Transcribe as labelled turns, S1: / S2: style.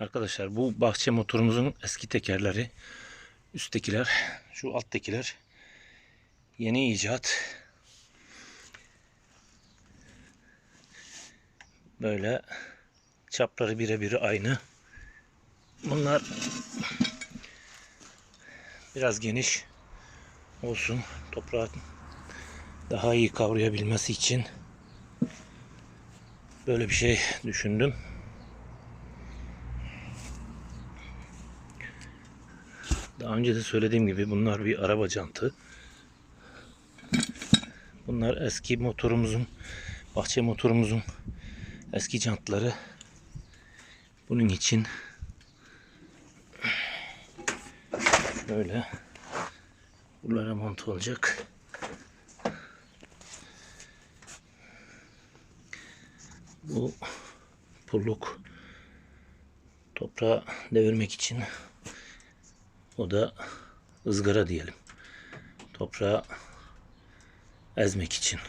S1: Arkadaşlar bu bahçe motorumuzun eski tekerleri üsttekiler şu alttakiler yeni icat böyle çapları birebir aynı bunlar biraz geniş olsun toprağı daha iyi kavrayabilmesi için böyle bir şey düşündüm. Daha önce de söylediğim gibi bunlar bir araba jantı. Bunlar eski motorumuzun, bahçe motorumuzun eski jantları. Bunun için şöyle buralara mont olacak. Bu pulluk toprağı devirmek için o da ızgara diyelim. Toprağı ezmek için.